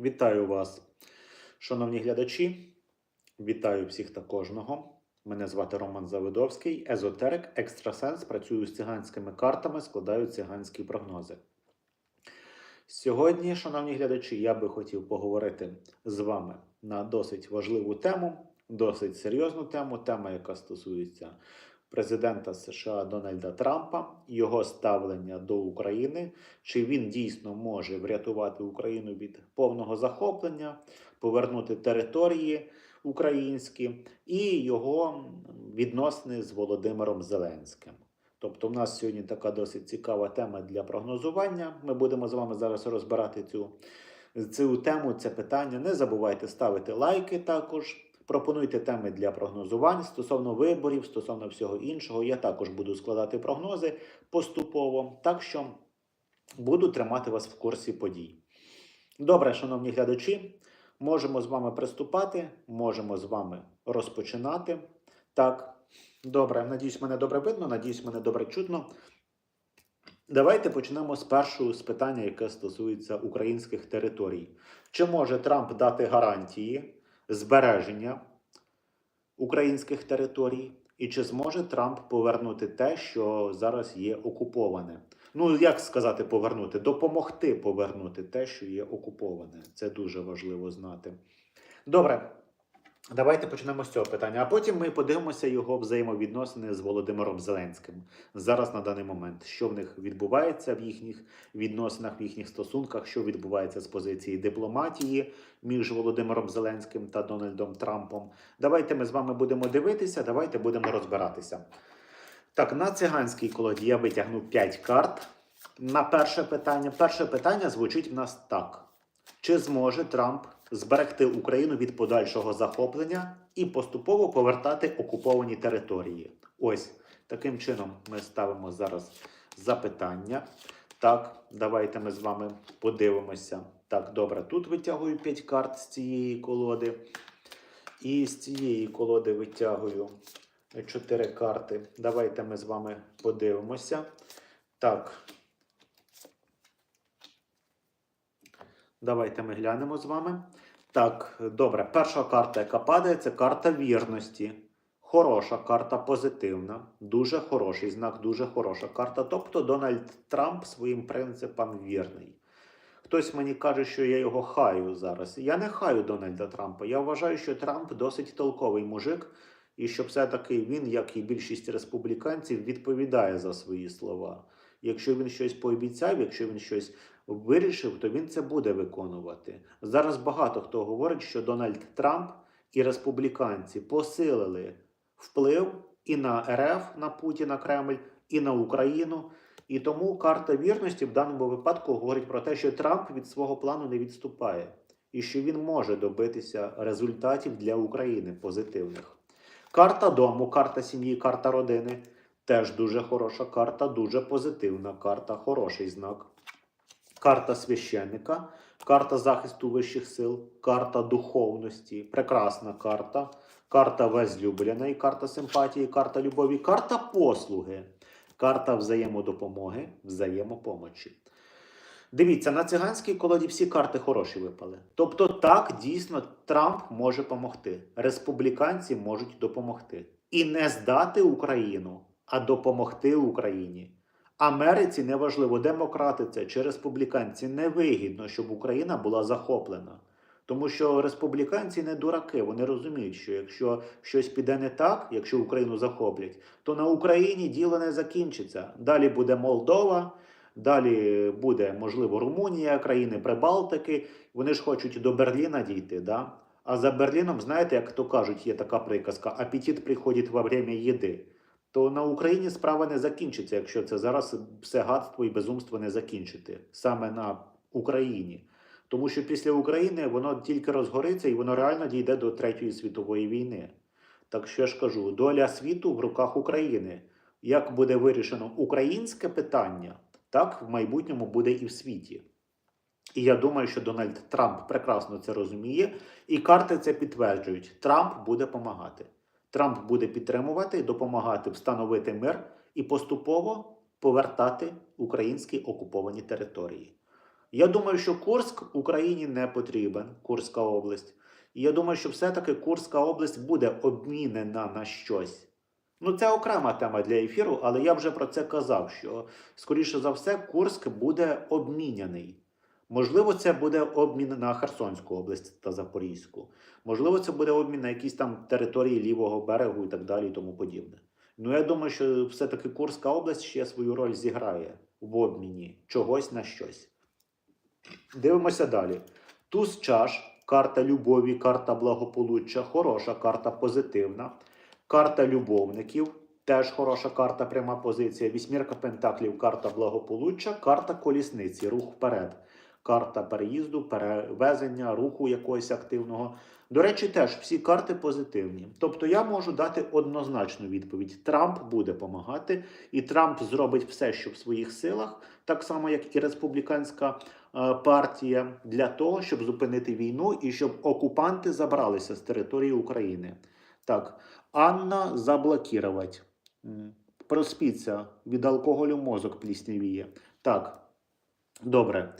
Вітаю вас, шановні глядачі. Вітаю всіх та кожного. Мене звати Роман Завидовський, езотерик, екстрасенс. Працюю з циганськими картами, складаю циганські прогнози. Сьогодні, шановні глядачі, я би хотів поговорити з вами на досить важливу тему, досить серйозну тему, тема, яка стосується президента США Дональда Трампа, його ставлення до України, чи він дійсно може врятувати Україну від повного захоплення, повернути території українські і його відносини з Володимиром Зеленським. Тобто, в нас сьогодні така досить цікава тема для прогнозування. Ми будемо з вами зараз розбирати цю, цю тему, це питання. Не забувайте ставити лайки також. Пропонуйте теми для прогнозувань стосовно виборів, стосовно всього іншого. Я також буду складати прогнози поступово, так що буду тримати вас в курсі подій. Добре, шановні глядачі, можемо з вами приступати, можемо з вами розпочинати. Так, добре, надіюсь, мене добре видно, надіюсь, мене добре чутно. Давайте почнемо з першого з питання, яке стосується українських територій. Чи може Трамп дати гарантії збереження українських територій? І чи зможе Трамп повернути те, що зараз є окуповане? Ну, як сказати, повернути? Допомогти повернути те, що є окуповане. Це дуже важливо знати. Добре, давайте почнемо з цього питання, а потім ми подивимося його взаємовідносини з Володимиром Зеленським зараз на даний момент, що в них відбувається в їхніх відносинах, в їхніх стосунках, що відбувається з позиції дипломатії між Володимиром Зеленським та Дональдом Трампом. Давайте ми з вами будемо дивитися, давайте будемо розбиратися. Так, на циганській колоді я витягнув 5 карт. На перше питання. Перше питання звучить в нас так: чи зможе Трамп зберегти Україну від подальшого захоплення і поступово повертати окуповані території? Ось таким чином ми ставимо зараз запитання. Так, давайте ми з вами подивимося. Так, добре, тут витягую 5 карт з цієї колоди. І з цієї колоди витягую 4 карти. Давайте ми з вами подивимося. Так. Давайте ми глянемо з вами. Так, добре. Перша карта, яка падає, це карта вірності. Хороша карта, позитивна, дуже хороший знак, дуже хороша карта. Тобто Дональд Трамп своїм принципам вірний. Хтось мені каже, що я його хаю зараз. Я не хаю Дональда Трампа. Я вважаю, що Трамп досить толковий мужик, і що все-таки він, як і більшість республіканців, відповідає за свої слова. Якщо він щось пообіцяв, якщо він щось вирішив, то він це буде виконувати. Зараз багато хто говорить, що Дональд Трамп і республіканці посилили вплив і на РФ, на Путіна, Кремль, і на Україну. І тому карта вірності в даному випадку говорить про те, що Трамп від свого плану не відступає, і що він може добитися результатів для України позитивних. Карта дому, карта сім'ї, карта родини теж дуже хороша карта, дуже позитивна карта, хороший знак. Карта священника, карта захисту вищих сил, карта духовності, прекрасна карта, карта возлюбленої, карта симпатії, карта любові, карта послуги, карта взаємодопомоги, взаємопомочі. Дивіться, на циганській колоді всі карти хороші випали. Тобто, так дійсно Трамп може допомогти. Республіканці можуть допомогти. І не здати Україну, а допомогти Україні. Америці неважливо, демократи це чи республіканці невигідно, щоб Україна була захоплена. Тому що республіканці не дураки, вони розуміють, що якщо щось піде не так, якщо Україну захоплять, то на Україні діло не закінчиться. Далі буде Молдова, далі буде, можливо, Румунія, країни Прибалтики. Вони ж хочуть до Берліна дійти. Да? А за Берліном, знаєте, як то кажуть, є така приказка: апетит приходить во время їди. То на Україні справа не закінчиться, якщо це зараз все гадство і безумство не закінчити саме на Україні. Тому що після України воно тільки розгориться і воно реально дійде до Третьої світової війни. Так що я ж кажу, доля світу в руках України. Як буде вирішено українське питання, так в майбутньому буде і в світі. І я думаю, що Дональд Трамп прекрасно це розуміє, і карти це підтверджують. Трамп буде допомагати. Трамп буде підтримувати, допомагати встановити мир і поступово повертати українські окуповані території. Я думаю, що Курск Україні не потрібен, Курська область. І я думаю, що все-таки Курська область буде обмінена на щось. Ну, це окрема тема для ефіру, але я вже про це казав, що, скоріше за все, Курск буде обміняний. Можливо, це буде обмін на Херсонську область та Запорізьку. Можливо, це буде обмін на якісь там території лівого берегу і так далі, і тому подібне. Ну, я думаю, що все-таки Курська область ще свою роль зіграє в обміні чогось на щось. Дивимося далі. Туз чаш, карта любові, карта благополуччя, хороша карта позитивна. Карта любовників, теж хороша карта, пряма позиція. Вісьмірка пентаклів, карта благополуччя, карта колісниці, рух вперед. Карта переїзду, перевезення, руху якогось активного. До речі, теж всі карти позитивні. Тобто я можу дати однозначну відповідь: Трамп буде допомагати, і Трамп зробить все, що в своїх силах, так само як і республіканська е, партія, для того, щоб зупинити війну і щоб окупанти забралися з території України. Так, Анна заблокірувати. Проспіться, від алкоголю мозок пліснявіє. Так, добре.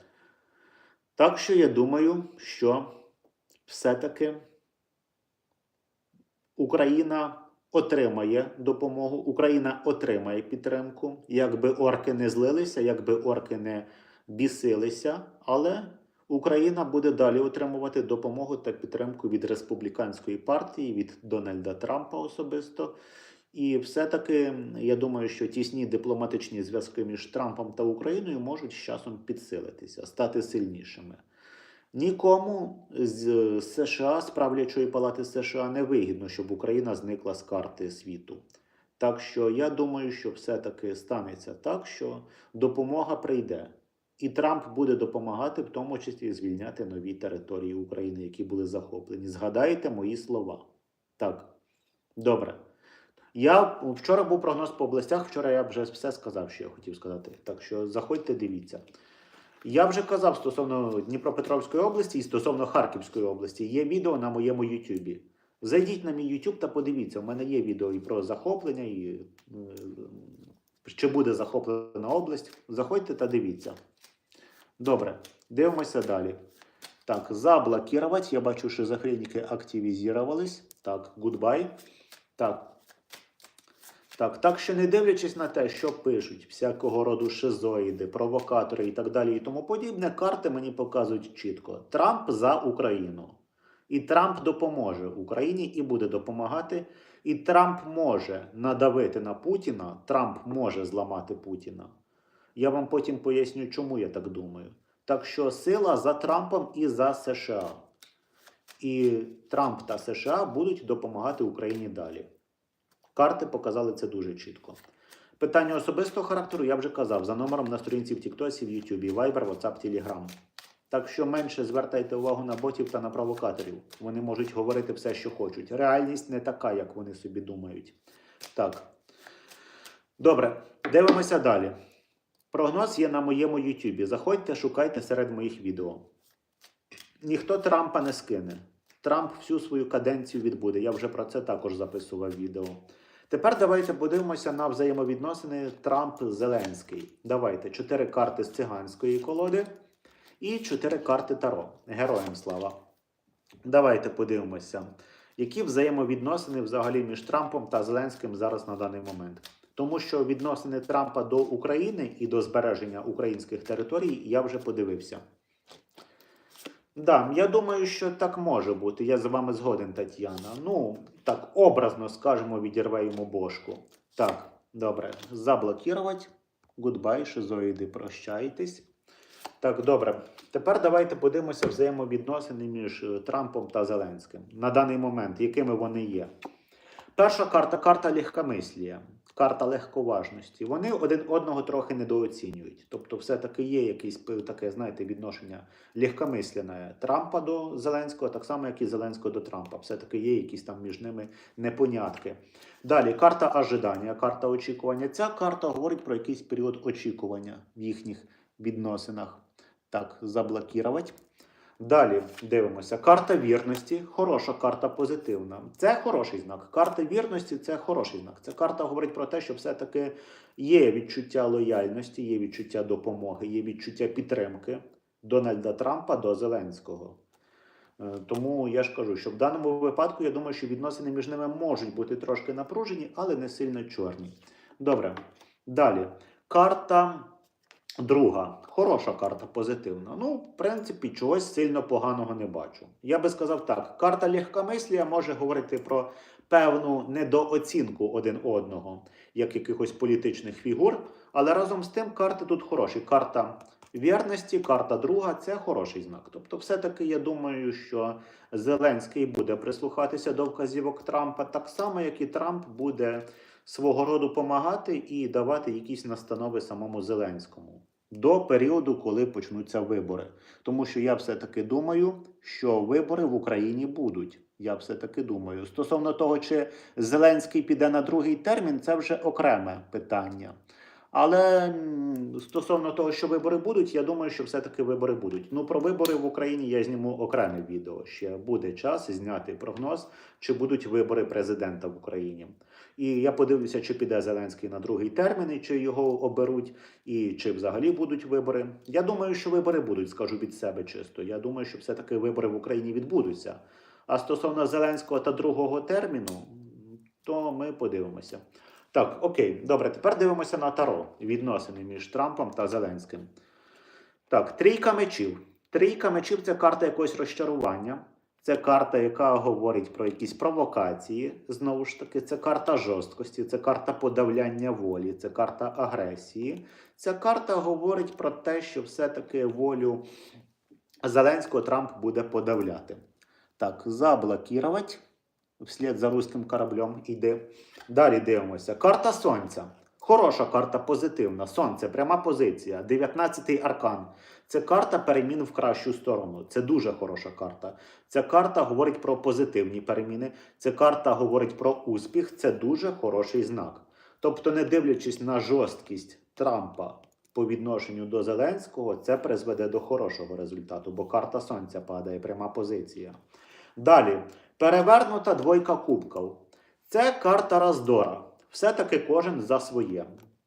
Так що я думаю, що все-таки Україна отримає допомогу, Україна отримає підтримку, якби орки не злилися, якби орки не бісилися, але Україна буде далі отримувати допомогу та підтримку від республіканської партії, від Дональда Трампа особисто. І все-таки я думаю, що тісні дипломатичні зв'язки між Трампом та Україною можуть з часом підсилитися, стати сильнішими. Нікому з США, з правлячої палати США, не вигідно, щоб Україна зникла з карти світу. Так що я думаю, що все-таки станеться так, що допомога прийде. І Трамп буде допомагати, в тому числі звільняти нові території України, які були захоплені. Згадайте мої слова. Так, добре. Я вчора був прогноз по областях. Вчора я вже все сказав, що я хотів сказати. Так що заходьте, дивіться. Я вже казав стосовно Дніпропетровської області і стосовно Харківської області. Є відео на моєму Ютубі. Зайдіть на мій YouTube та подивіться. У мене є відео і про захоплення, і е, чи буде захоплена область. Заходьте та дивіться. Добре, дивимося далі. Так, заблокировать. Я бачу, що шизофреніки активізувались. Так, goodbye. Так. Так, так що не дивлячись на те, що пишуть всякого роду шизоїди, провокатори і так далі, і тому подібне, карти мені показують чітко: Трамп за Україну. І Трамп допоможе Україні і буде допомагати. І Трамп може надавити на Путіна, Трамп може зламати Путіна. Я вам потім поясню, чому я так думаю. Так що сила за Трампом і за США. І Трамп та США будуть допомагати Україні далі. Карти показали це дуже чітко. Питання особистого характеру я вже казав за номером на сторінці в Тіктосі, в Ютубі, Viber, WhatsApp, Telegram. Так що менше звертайте увагу на ботів та на провокаторів. Вони можуть говорити все, що хочуть. Реальність не така, як вони собі думають. Так. Добре, дивимося далі. Прогноз є на моєму Ютубі. Заходьте, шукайте серед моїх відео. Ніхто Трампа не скине. Трамп всю свою каденцію відбуде. Я вже про це також записував відео. Тепер давайте подивимося на взаємовідносини Трамп-Зеленський. Давайте чотири карти з циганської колоди і чотири карти Таро. Героям слава. Давайте подивимося, які взаємовідносини взагалі між Трампом та Зеленським зараз на даний момент. Тому що відносини Трампа до України і до збереження українських територій я вже подивився. Да, я думаю, що так може бути. Я з вами згоден, Тетяна. Ну, так, образно скажемо, відірве йому бошку. Так, добре. Заблокувати. Гудбай, шизоїди, прощайтесь. Так, добре. Тепер давайте подивимося взаємовідносини між е, Трампом та Зеленським на даний момент, якими вони є. Перша карта карта легкомислія, карта легковажності. Вони один одного трохи недооцінюють. Тобто, все-таки є якесь таке, знаєте, відношення легкомисленне Трампа до Зеленського, так само, як і Зеленського до Трампа. Все-таки є якісь там між ними непонятки. Далі карта ожидання, карта очікування. Ця карта говорить про якийсь період очікування в їхніх відносинах. Так, заблокувати. Далі дивимося. Карта вірності, хороша карта позитивна. Це хороший знак. Карта вірності це хороший знак. Ця карта говорить про те, що все-таки є відчуття лояльності, є відчуття допомоги, є відчуття підтримки. Дональда Трампа до Зеленського. Е, Тому я ж кажу, що в даному випадку я думаю, що відносини між ними можуть бути трошки напружені, але не сильно чорні. Добре. Далі. Карта друга. Хороша карта, позитивна. Ну, в принципі, чогось сильно поганого не бачу. Я би сказав так: карта легкомислія може говорити про певну недооцінку один одного, як якихось політичних фігур. Але разом з тим карти тут хороші. Карта вірності, карта друга це хороший знак. Тобто, все-таки я думаю, що Зеленський буде прислухатися до вказівок Трампа, так само, як і Трамп буде свого роду допомагати і давати якісь настанови самому Зеленському до періоду, коли почнуться вибори. Тому що я все-таки думаю, що вибори в Україні будуть. Я все-таки думаю. Стосовно того, чи Зеленський піде на другий термін, це вже окреме питання. Але стосовно того, що вибори будуть, я думаю, що все-таки вибори будуть. Ну про вибори в Україні я зніму окреме відео. Ще буде час зняти прогноз, чи будуть вибори президента в Україні. І я подивлюся, чи піде Зеленський на другий термін, і чи його оберуть, і чи взагалі будуть вибори. Я думаю, що вибори будуть, скажу від себе чисто. Я думаю, що все-таки вибори в Україні відбудуться. А стосовно Зеленського та другого терміну, то ми подивимося. Так, окей, добре, тепер дивимося на Таро відносини між Трампом та Зеленським. Так, трійка мечів. Трійка мечів це карта якогось розчарування. Це карта, яка говорить про якісь провокації. Знову ж таки, це карта жорсткості, це карта подавляння волі, це карта агресії. Ця карта говорить про те, що все-таки волю Зеленського Трамп буде подавляти. Так, заблокувати. Вслід за руським кораблем йде. Далі дивимося. Карта Сонця. Хороша карта, позитивна. Сонце, пряма позиція. 19-й аркан. Це карта перемін в кращу сторону. Це дуже хороша карта. Ця карта говорить про позитивні переміни. Ця карта говорить про успіх. Це дуже хороший знак. Тобто, не дивлячись на жорсткість Трампа по відношенню до Зеленського, це призведе до хорошого результату, бо карта Сонця падає, пряма позиція. Далі, перевернута двойка кубків. Це карта роздора. Все-таки кожен за своє.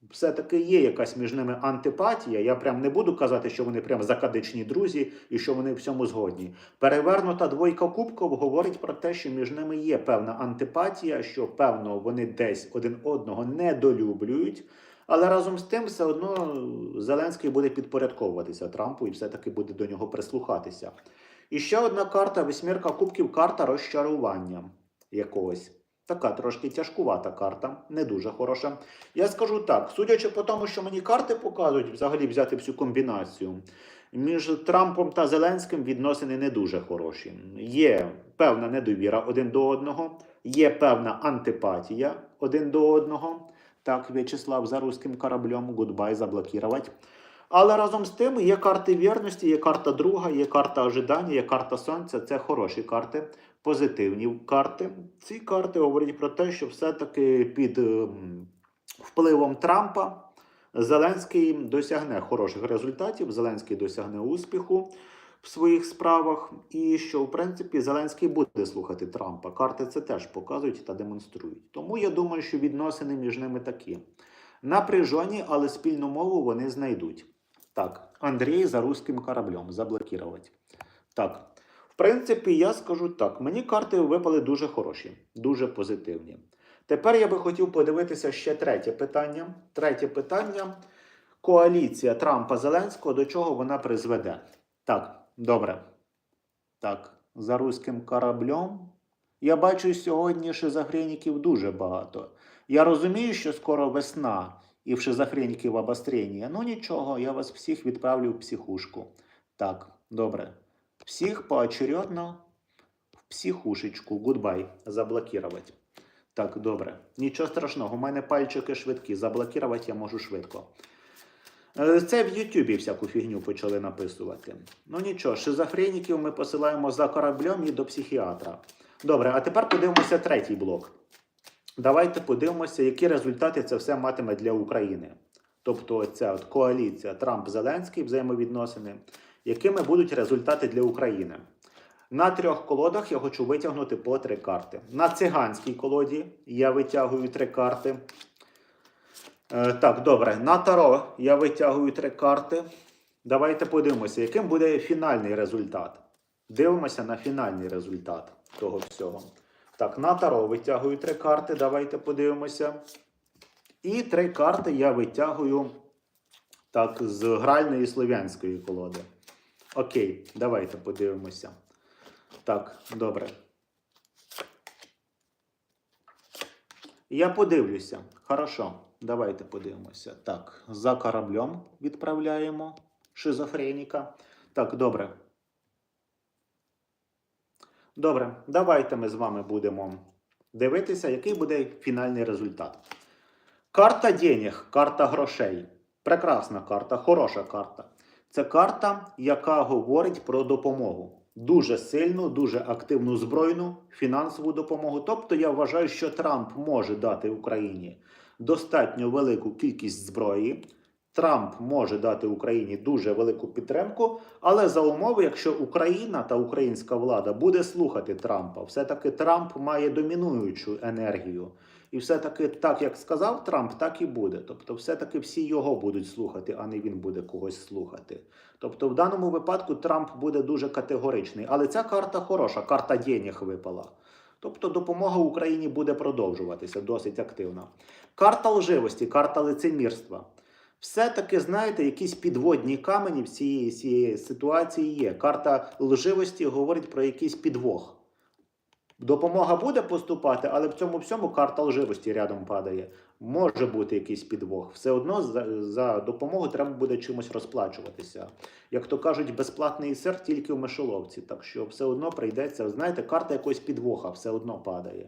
Все-таки є якась між ними антипатія. Я прям не буду казати, що вони прям закадичні друзі і що вони в всьому згодні. Перевернута двойка кубків говорить про те, що між ними є певна антипатія, що певно вони десь один одного недолюблюють. Але разом з тим, все одно Зеленський буде підпорядковуватися Трампу і все-таки буде до нього прислухатися. І ще одна карта восьмірка кубків, карта розчарування якогось. Така трошки тяжкувата карта, не дуже хороша. Я скажу так: судячи по тому, що мені карти показують, взагалі взяти всю комбінацію. Між Трампом та Зеленським відносини не дуже хороші. Є певна недовіра один до одного, є певна антипатія один до одного. Так, В'ячеслав за руським кораблем, гудбай, заблокувати. Але разом з тим є карти вірності, є карта друга, є карта ожидання, є карта сонця. Це хороші карти, позитивні карти. Ці карти говорять про те, що все-таки під ем, впливом Трампа Зеленський досягне хороших результатів, Зеленський досягне успіху в своїх справах, і що, в принципі, Зеленський буде слухати Трампа. Карти це теж показують та демонструють. Тому я думаю, що відносини між ними такі. Напряжені, але спільну мову вони знайдуть. Так, Андрій за руським кораблем заблокувати. Так, в принципі, я скажу так: мені карти випали дуже хороші, дуже позитивні. Тепер я би хотів подивитися ще третє питання. Третє питання: коаліція Трампа Зеленського, до чого вона призведе? Так, добре. Так, за руським кораблем. Я бачу сьогодні шизофреніків дуже багато. Я розумію, що скоро весна і в шизофреніків обострення. Ну нічого, я вас всіх відправлю в психушку. Так, добре. Всіх поочередно в психушечку. Гудбай. Заблокувати. Так, добре. Нічого страшного, у мене пальчики швидкі. Заблокувати я можу швидко. Е, Це в Ютубі всяку фігню почали написувати. Ну нічого, шизофреніків ми посилаємо за кораблем і до психіатра. Добре, а тепер подивимося третій блок. Давайте подивимося, які результати це все матиме для України. Тобто, ця от коаліція Трамп-Зеленський взаємовідносини, якими будуть результати для України. На трьох колодах я хочу витягнути по три карти. На циганській колоді я витягую три карти. Е, так, добре. На Таро я витягую три карти. Давайте подивимося, яким буде фінальний результат. Дивимося на фінальний результат того всього. Так, на таро витягую три карти. Давайте подивимося. І три карти я витягую так, з гральної слов'янської колоди. Окей, давайте подивимося. Так, добре. Я подивлюся. Хорошо, давайте подивимося. Так, за кораблем відправляємо шизофреніка. Так, добре. Добре, давайте ми з вами будемо дивитися, який буде фінальний результат. Карта денег, карта грошей. Прекрасна карта, хороша карта. Це карта, яка говорить про допомогу. Дуже сильну, дуже активну збройну фінансову допомогу. Тобто я вважаю, що Трамп може дати Україні достатньо велику кількість зброї. Трамп може дати Україні дуже велику підтримку, але за умови, якщо Україна та українська влада буде слухати Трампа, все-таки Трамп має домінуючу енергію. І все-таки так, як сказав Трамп, так і буде. Тобто, все-таки всі його будуть слухати, а не він буде когось слухати. Тобто, в даному випадку Трамп буде дуже категоричний. Але ця карта хороша, карта денег випала. Тобто допомога Україні буде продовжуватися досить активно. Карта лживості, карта лицемірства. Все-таки, знаєте, якісь підводні камені в цієї, цієї ситуації є. Карта лживості говорить про якийсь підвох. Допомога буде поступати, але в цьому всьому карта лживості рядом падає. Може бути якийсь підвох. Все одно за, за допомогу треба буде чимось розплачуватися. Як то кажуть, безплатний сир тільки в мишоловці. Так що все одно прийдеться, знаєте, карта якогось підвоха все одно падає.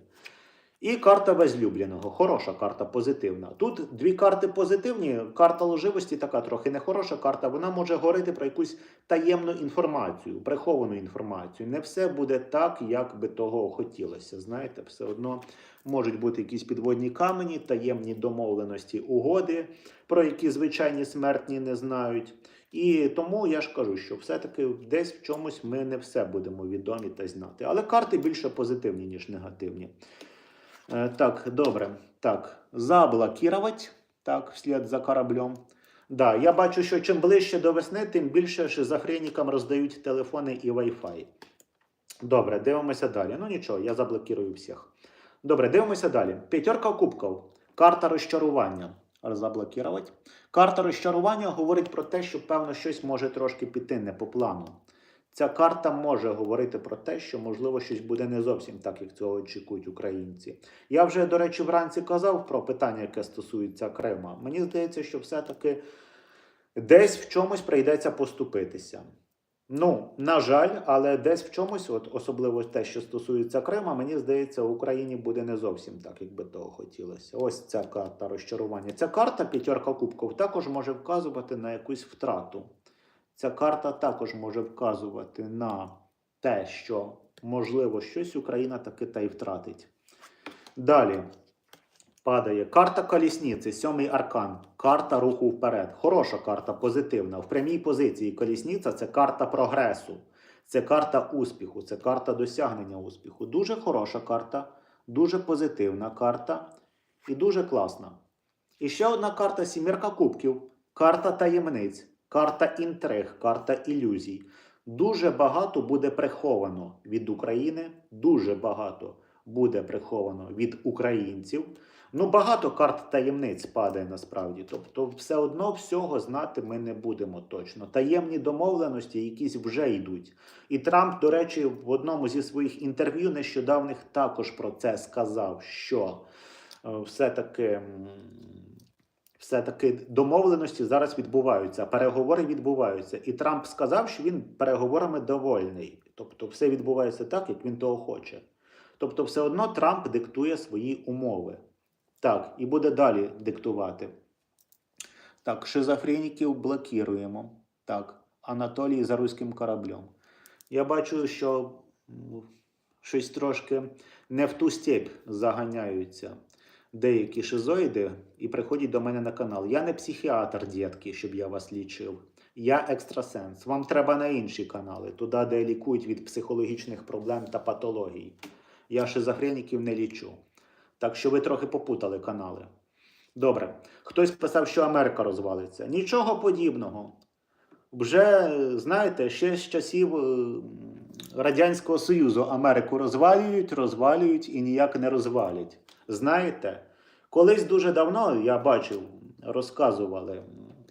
І карта возлюбленого. Хороша карта, позитивна. Тут дві карти позитивні. Карта лживості така трохи нехороша карта. Вона може говорити про якусь таємну інформацію, приховану інформацію. Не все буде так, як би того хотілося. Знаєте, все одно можуть бути якісь підводні камені, таємні домовленості, угоди, про які звичайні смертні не знають. І тому я ж кажу, що все-таки десь в чомусь ми не все будемо відомі та знати. Але карти більше позитивні, ніж негативні. Е, Так, добре. Так, заблокировать. Так, вслед за кораблем. Да, я бачу, що чим ближче до весни, тим більше шизофренікам роздають телефони і Wi-Fi. Добре, дивимося далі. Ну нічого, я заблокирую всіх. Добре, дивимося далі. П'ятерка кубків. Карта розчарування. Заблокувати. Карта розчарування говорить про те, що певно щось може трошки піти не по плану. Ця карта може говорити про те, що можливо щось буде не зовсім так, як цього очікують українці. Я вже, до речі, вранці казав про питання, яке стосується Крима. Мені здається, що все-таки десь в чомусь прийдеться поступитися. Ну, на жаль, але десь в чомусь, от особливо те, що стосується Крима, мені здається, в Україні буде не зовсім так, як би того хотілося. Ось ця карта розчарування. Ця карта, п'ятерка кубків, також може вказувати на якусь втрату. Ця карта також може вказувати на те, що можливо щось Україна таки та й втратить. Далі падає карта колісниці, сьомий аркан, карта руху вперед. Хороша карта, позитивна. В прямій позиції колісниця це карта прогресу, це карта успіху, це карта досягнення успіху. Дуже хороша карта, дуже позитивна карта і дуже класна. І ще одна карта сімірка кубків, карта таємниць, карта інтриг, карта ілюзій. Дуже багато буде приховано від України, дуже багато буде приховано від українців. Ну, багато карт таємниць падає насправді. Тобто, все одно всього знати ми не будемо точно. Таємні домовленості якісь вже йдуть. І Трамп, до речі, в одному зі своїх інтерв'ю нещодавних також про це сказав, що е, все-таки. Все-таки домовленості зараз відбуваються, переговори відбуваються. І Трамп сказав, що він переговорами довольний. Тобто, все відбувається так, як він того хоче. Тобто, все одно Трамп диктує свої умови. Так, і буде далі диктувати. Так, шизофреніків блокуємо. Так, Анатолій за руським кораблем. Я бачу, що щось трошки не в ту степь заганяються деякі шизоїди і приходять до мене на канал. Я не психіатр, дітки, щоб я вас лічив. Я екстрасенс. Вам треба на інші канали, туди, де лікують від психологічних проблем та патологій. Я шизофреніків не лічу. Так що ви трохи попутали канали. Добре. Хтось писав, що Америка розвалиться. Нічого подібного. вже, знаєте, ще з часів е, Радянського Союзу Америку розвалюють, розвалюють і ніяк не розвалять. Знаєте, колись дуже давно я бачив, розказували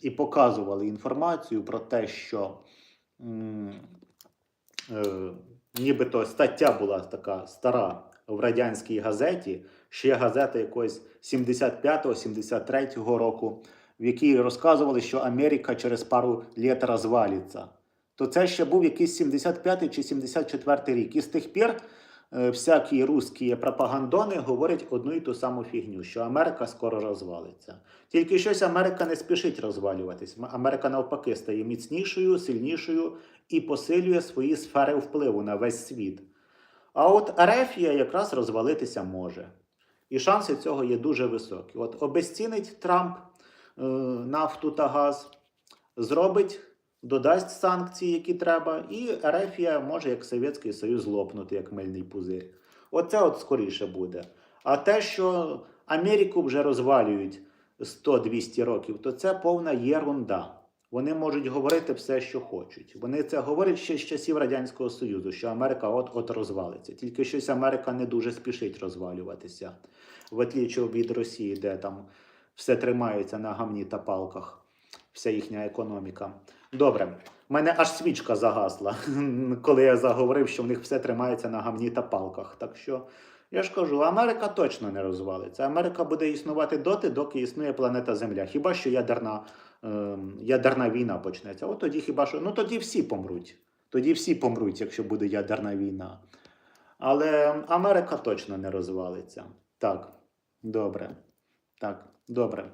і показували інформацію про те, що м, е, нібито стаття була така стара в радянській газеті, ще газета якогось 75-73 року, в якій розказували, що Америка через пару літ розвалиться. То це ще був якийсь 75 чи 74 рік. І з тих пір е, всякі русські пропагандони говорять одну і ту саму фігню, що Америка скоро розвалиться. Тільки щось Америка не спішить розвалюватись. Америка навпаки стає міцнішою, сильнішою і посилює свої сфери впливу на весь світ. А от Ерефія якраз розвалитися може. І шанси цього є дуже високі. От обезцінить Трамп е, нафту та газ, зробить, додасть санкції, які треба, і Ерефія може, як Совєтський Союз, лопнути, як мильний пузир. Оце от скоріше буде. А те, що Америку вже розвалюють 100-200 років, то це повна єрунда. Вони можуть говорити все, що хочуть. Вони це говорять ще з часів Радянського Союзу, що Америка от-от розвалиться. Тільки щось Америка не дуже спішить розвалюватися, в отличі від Росії, де там все тримається на гамні та палках, вся їхня економіка. Добре, в мене аж свічка загасла, коли я заговорив, що в них все тримається на гамні та палках. Так що я ж кажу, Америка точно не розвалиться. Америка буде існувати доти, доки існує планета Земля. Хіба що ядерна, е, ядерна війна почнеться? От тоді хіба що. Ну тоді всі помруть. Тоді всі помруть, якщо буде ядерна війна. Але Америка точно не розвалиться. Так, добре. Так, добре.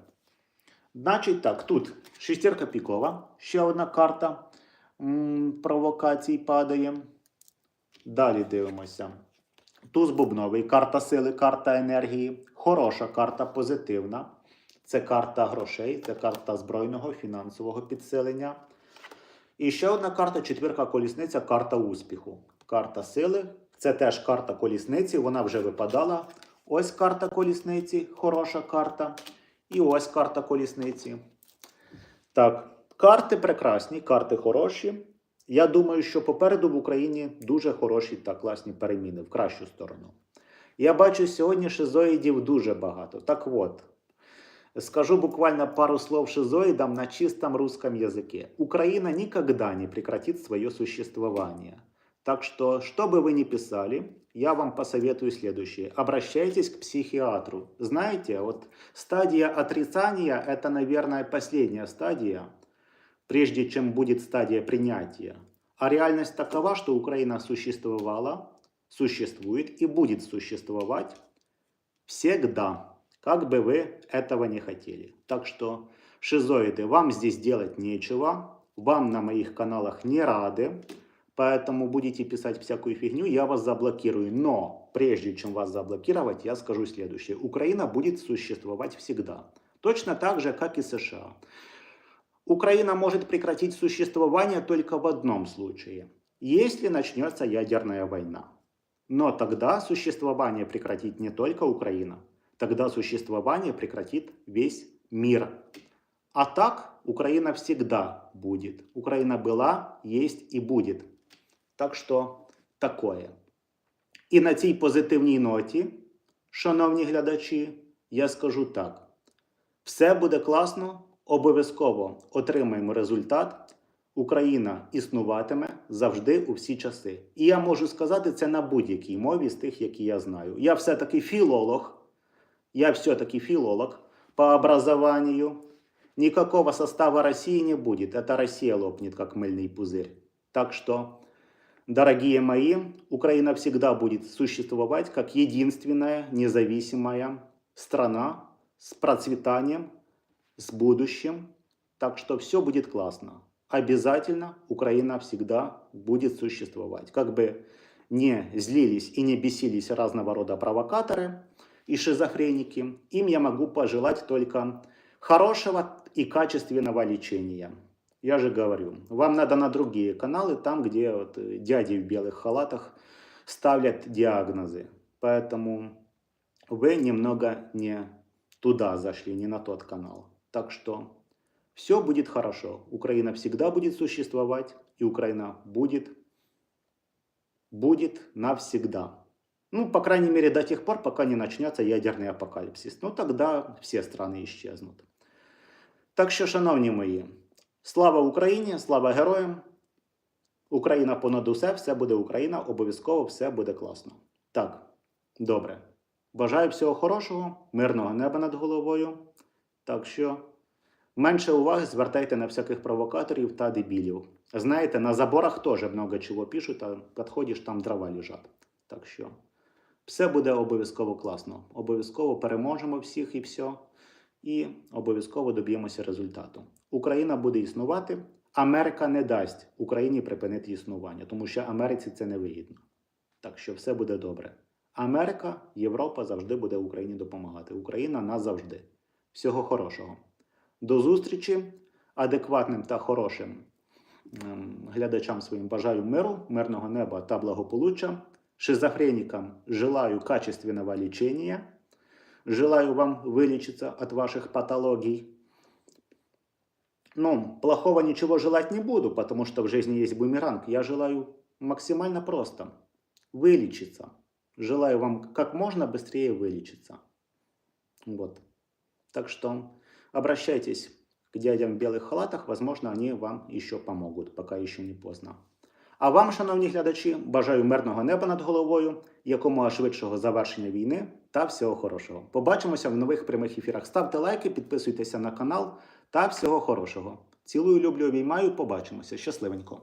Значить так, тут шестерка пікова, ще одна карта м, провокацій падає. Далі дивимося. Туз бубновий, карта сили, карта енергії. Хороша карта, позитивна. Це карта грошей, це карта збройного фінансового підсилення. І ще одна карта четвірка колісниця, карта успіху. Карта сили. Це теж карта колісниці, вона вже випадала. Ось карта колісниці, хороша карта. І ось карта колісниці. Так, карти прекрасні, карти хороші. Я думаю, що попереду в Україні дуже хороші та класні переміни в кращу сторону. Я бачу сьогодні шизоїдів дуже багато. Так от, скажу буквально пару слов шизоидам на чистом русском языке. Украина никогда не прекратит свое существование. Так что, что бы вы ни писали, я вам посоветую следующее. Обращайтесь к психиатру. Знаете, вот стадия отрицания – это, наверное, последняя стадия, прежде чем будет стадия принятия. А реальность такова, что Украина существовала, существует и будет существовать всегда, как бы вы этого не хотели. Так что, шизоиды, вам здесь делать нечего, вам на моих каналах не рады, поэтому будете писать всякую фигню, я вас заблокирую. Но прежде чем вас заблокировать, я скажу следующее. Украина будет существовать всегда. Точно так же, как и США. Украина может прекратить существование только в одном случае. Если начнется ядерная война. Но тогда существование прекратит не только Украина, тогда существование прекратит весь мир. А так Украина всегда будет. Украина была, есть и будет. Так що такое. І на цій позитивній ноті, шановні глядачі, я скажу так: все буде класно, обов'язково отримаємо результат. Україна існуватиме завжди у всі часи. І я можу сказати це на будь-якій мові з тих, які я знаю. Я все-таки філолог. Я все-таки филолог по образованию. Никакого состава России не будет. Это Россия лопнет, как мыльный пузырь. Так что, дорогие мои, Украина всегда будет существовать как единственная независимая страна с процветанием, с будущим. Так что все будет классно. Обязательно Украина всегда будет существовать. Как бы не злились и не бесились разного рода провокаторы и шизофреники, им я могу пожелать только хорошего и качественного лечения. Я же говорю, вам надо на другие каналы, там, где вот э, дяди в белых халатах ставят диагнозы. Поэтому вы немного не туда зашли, не на тот канал. Так что Все будет хорошо. Украина всегда будет существовать, и Украина будет, будет навсегда. Ну, по крайней мере, до тех пор, пока не начнется ядерный апокалипсис. Ну, тогда все страны исчезнут. Так що, шановні мої, слава Україні, слава героям! Україна понад усе, все буде Україна, обов'язково все буде класно. Так, добре. Бажаю всього хорошого, мирного неба над головою. Так що менше уваги звертайте на всяких провокаторів та дебілів. Знаєте, на заборах теж много чого пишуть, а підходиш, там дрова лежать. Так що все буде обов'язково класно. Обов'язково переможемо всіх і все. І обов'язково доб'ємося результату. Україна буде існувати. Америка не дасть Україні припинити існування, тому що Америці це не вигідно. Так що все буде добре. Америка, Європа завжди буде Україні допомагати. Україна назавжди. Всього хорошого. До зустрічі адекватним та хорошим ем, глядачам своїм бажаю миру, мирного неба та благополуччя. Шизофреникам желаю качественного лечения. Желаю вам вылечиться от ваших патологий Ну, плохого ничего желать не буду, потому что в жизни есть бумеранг. Я желаю максимально просто вылечиться. Желаю вам как можно быстрее вылечиться. Вот. Так что обращайтесь к дядям в белых халатах, возможно, они вам еще помогут, пока еще не поздно. А вам, шановні глядачі, бажаю мирного неба над головою, якомога швидшого завершення війни та всього хорошого. Побачимося в нових прямих ефірах. Ставте лайки, підписуйтеся на канал та всього хорошого. Цілую, люблю, обіймаю. Побачимося. Щасливенько.